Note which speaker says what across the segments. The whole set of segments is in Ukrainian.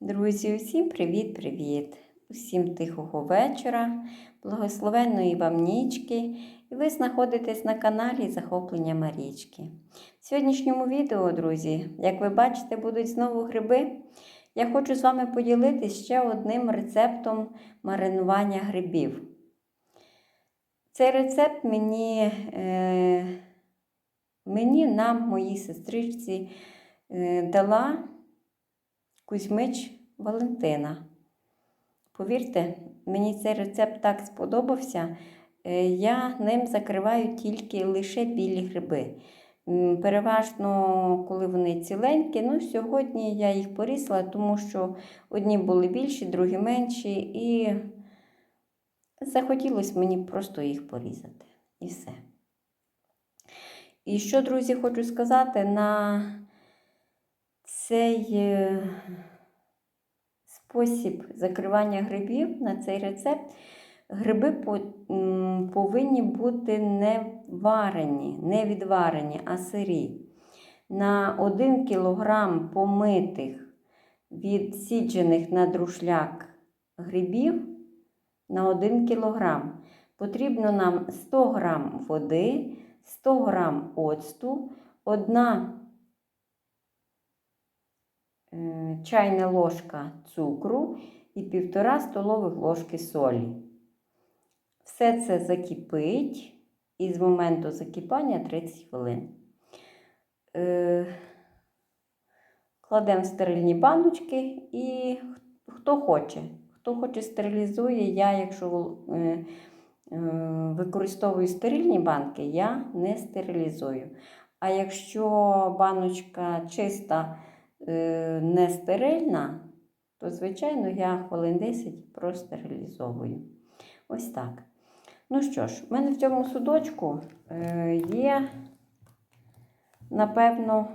Speaker 1: Друзі, усім привіт-привіт! Усім тихого вечора, благословенної вам нічки, і ви знаходитесь на каналі Захоплення Марічки. В сьогоднішньому відео, друзі, як ви бачите, будуть знову гриби. Я хочу з вами поділитися ще одним рецептом маринування грибів. Цей рецепт мені, е, мені нам, моїй сестричці, е, дала Кузьмич Валентина. Повірте, мені цей рецепт так сподобався. Е, Я ним закриваю тільки лише білі гриби. Переважно, коли вони ціленькі, ну сьогодні я їх порізала, тому що одні були більші, другі менші, і захотілося мені просто їх порізати. І все. І що, друзі, хочу сказати, на цей е, спосіб закривання грибів, на цей рецепт, гриби повинні бути не варені, не відварені, а сирі. На 1 кг помитих, відсіджених на друшляк грибів на 1 кг потрібно нам 100 г води, 100 г оцту, 1 е, чайна ложка цукру і 1,5 столових ложки солі. Все це закипить і з моменту закипання 30 хвилин. Е, Кладемо в стерильні баночки і хто хоче. Хто хоче стерилізує, я, якщо е, е, використовую стерильні банки, я не стерилізую. А якщо баночка чиста, е, не стерильна, то, звичайно, я хвилин 10 простерилізовую. Ось так. Ну що ж, в мене в цьому судочку е, є, напевно,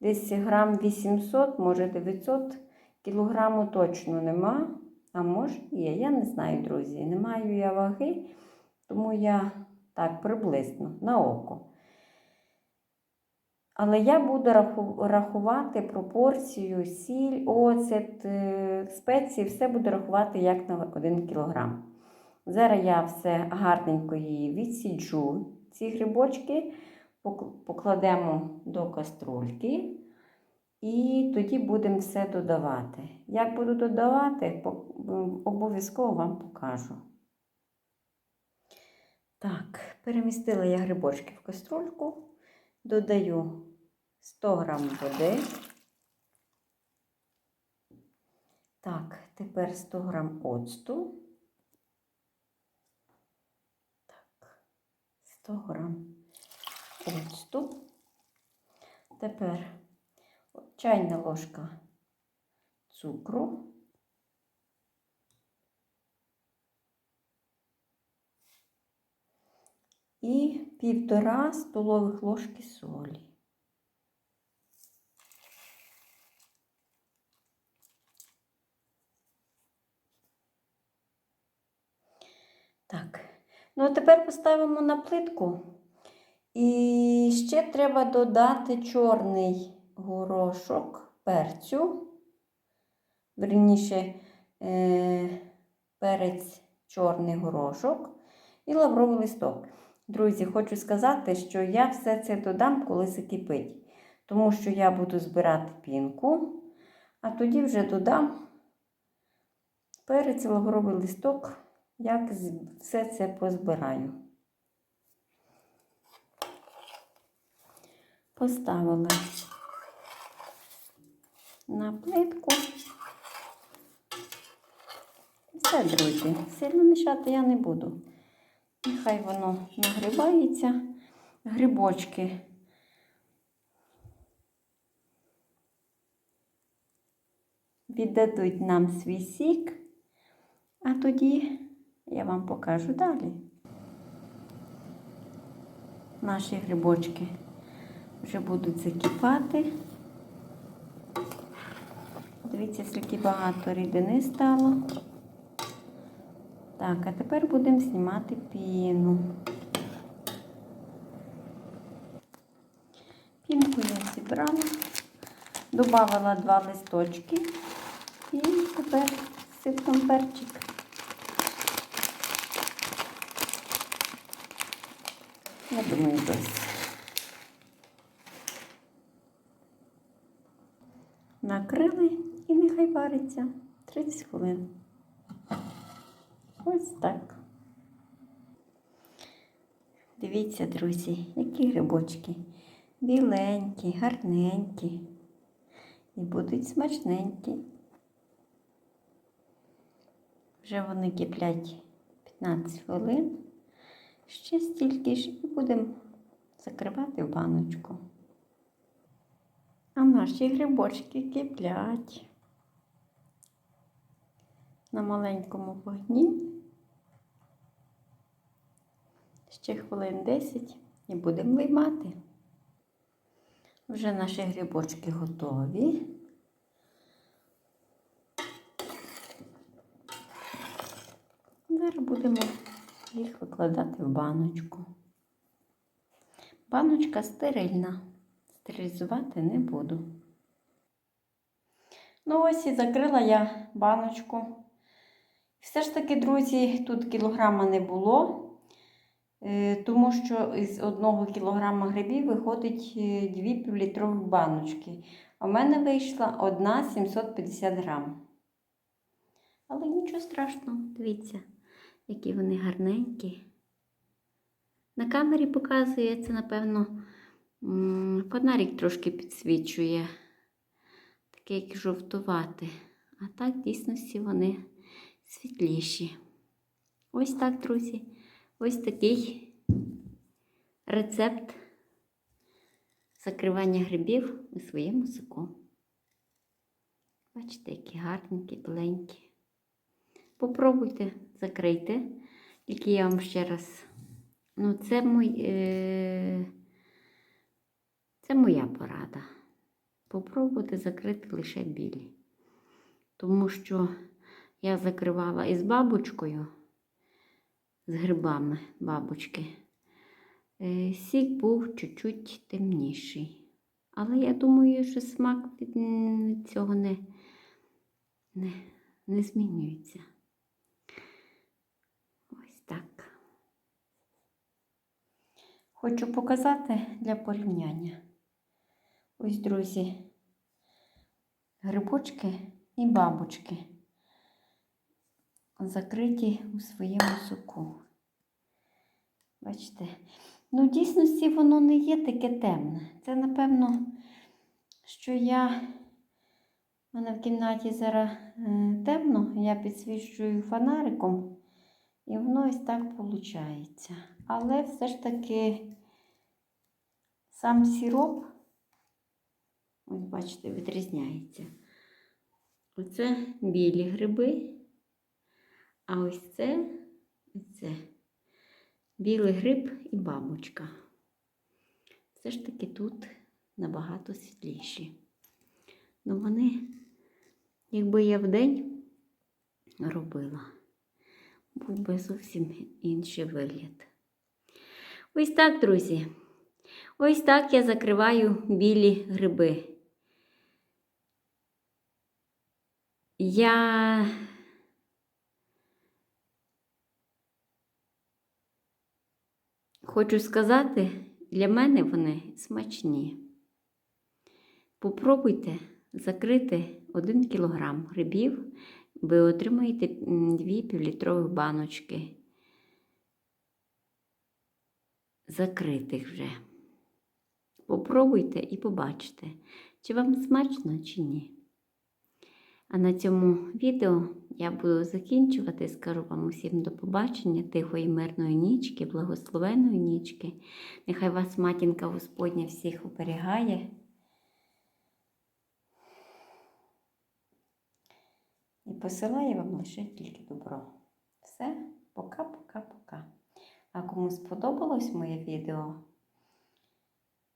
Speaker 1: десь грам 800, може 900 кілограму точно нема. А може є, я не знаю, друзі. Не маю я ваги, тому я так приблизно на око. Але я буду рахувати пропорцію, сіль, оцет, е, спеції, все буду рахувати як на 1 кг. Зараз я все гарненько її відсіджу, ці грибочки, покладемо до каструльки. І тоді будемо все додавати. Як буду додавати, обов'язково вам покажу. Так, перемістила я грибочки в каструльку, додаю 100 г води. Так, тепер 100 г оцту. Так, 100 г оцту. Тепер чайна ложка цукру. І півтора столових ложки солі. Так, ну а тепер поставимо на плитку. І ще треба додати чорний горошок перцю, верніше е, перець чорний горошок і лавровий листок. Друзі, хочу сказати, що я все це додам, коли закипить, тому що я буду збирати пінку, а тоді вже додам перець лавровий листок, як все це позбираю. Поставила на плитку. Все, друзі, сильно мішати я не буду. Нехай воно нагрівається, грибочки. Віддадуть нам свій сік, а тоді я вам покажу далі. Наші грибочки вже будуть закипати. Дивіться, скільки багато рідини стало. Так, а тепер будемо знімати піну. Пінку я зібрала. Добавила два листочки і тепер сипнем перчик. Я думаю, досить. Накрили і нехай вариться 30 хвилин. Ось так. Дивіться, друзі, які грибочки. Біленькі, гарненькі. І будуть смачненькі. Вже вони киплять 15 хвилин. Ще стільки ж і будемо закривати в баночку. А наші грибочки киплять на маленькому вогні. Ще хвилин 10 і будемо виймати. Вже наші грибочки готові. Зараз будемо їх викладати в баночку. Баночка стерильна. Стерилізувати не буду. Ну, ось і закрила я баночку. Все ж таки, друзі, тут кілограма не було, е, тому що із одного кілограма грибів виходить е, дві півлітрових баночки. А в мене вийшла одна 750 грам. Але нічого страшного, дивіться, які вони гарненькі. На камері показує це, напевно, фонарик трошки підсвічує, такий як жовтувати. А так, в дійсності, вони світліші. Ось так, друзі. Ось такий рецепт закривання грибів у своєму соку. Бачите, які гарненькі, біленькі. Попробуйте, закрийте. Тільки я вам ще раз. Ну, це мой, е... це моя порада. Попробуйте закрити лише білі. Тому що я закривала із бабочкою, з грибами бабочки. Е, Сік був чуть-чуть темніший. Але я думаю, що смак від цього не, не, не змінюється. Ось так. Хочу показати для порівняння. Ось, друзі, грибочки і бабочки закриті у своєму соку. Бачите? Ну, в дійсності воно не є таке темне. Це, напевно, що я. У мене в кімнаті зараз е, темно, я підсвічую фонариком, і воно ось так виходить. Але все ж таки сам сироп, ось бачите, відрізняється. Оце білі гриби, а ось це, це білий гриб і бабочка. Все ж таки тут набагато світліші. Ну вони, якби я вдень робила, був би зовсім інший вигляд. Ось так, друзі. Ось так я закриваю білі гриби. Я хочу сказати, для мене вони смачні. Попробуйте закрити 1 кг грибів, ви отримаєте 2 півлітрових баночки. Закритих вже. Попробуйте і побачите, чи вам смачно, чи ні. А на цьому відео я буду закінчувати. Скажу вам усім до побачення, тихої, мирної нічки, благословеної нічки. Нехай вас матінка Господня всіх оберігає. І посилає вам лише тільки добро. Все, пока-пока-пока. А кому сподобалось моє відео,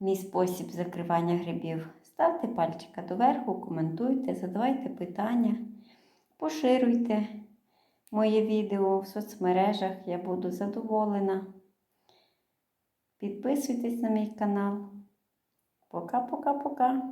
Speaker 1: мій спосіб закривання грибів, ставте пальчика доверху, коментуйте, задавайте питання, поширюйте моє відео в соцмережах, я буду задоволена. Підписуйтесь на мій канал. Пока-пока-пока.